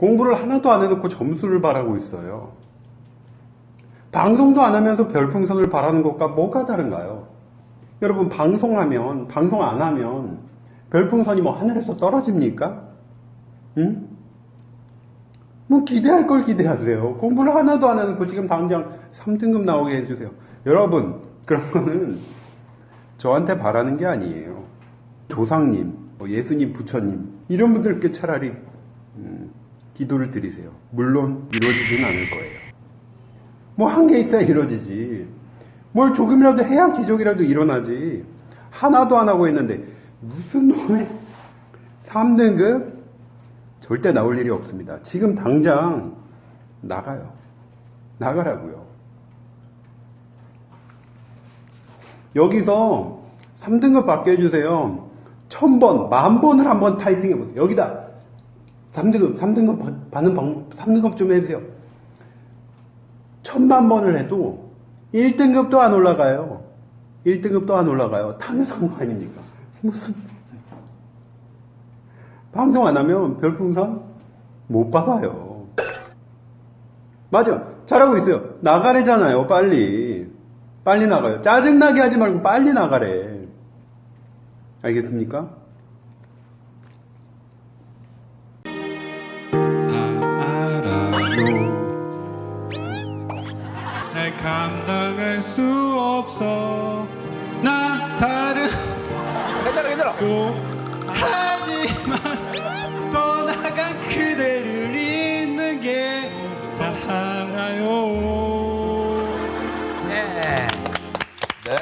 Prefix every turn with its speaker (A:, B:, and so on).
A: 공부를 하나도 안 해놓고 점수를 바라고 있어요. 방송도 안 하면서 별풍선을 바라는 것과 뭐가 다른가요? 여러분, 방송하면, 방송 안 하면 별풍선이 뭐 하늘에서 떨어집니까? 응? 뭐 기대할 걸 기대하세요. 공부를 하나도 안 해놓고 지금 당장 3등급 나오게 해주세요. 여러분, 그런 거는 저한테 바라는 게 아니에요. 조상님, 뭐 예수님, 부처님 이런 분들께 차라리 음, 기도를 드리세요. 물론 이루어지지는 않을 거예요. 뭐한게 있어야 이루어지지. 뭘 조금이라도 해야 기적이라도 일어나지. 하나도 안 하고 있는데 무슨 놈의 3등급 절대 나올 일이 없습니다. 지금 당장 나가요. 나가라고요. 여기서 3등급 받게 해주세요. 천 번, 만 번을 한번 타이핑 해보세요. 여기다. 3등급, 3등급 받는 방법, 3등급 좀 해주세요. 천만 번을 해도 1등급도 안 올라가요. 1등급도 안 올라가요. 당연한 거 아닙니까? 무슨. 방송 안 하면 별풍선 못 받아요. 맞아. 잘하고 있어요. 나가래잖아요, 빨리. 빨리 나가요. 짜증나게 하지 말고 빨리 나가래. 알겠습니까?
B: 날 감당할 수 없어 나 다른
C: 괜찮아 괜찮아
B: 고 하지만 떠나간 그대를 잊는 게 다 알아요
C: 네. 네.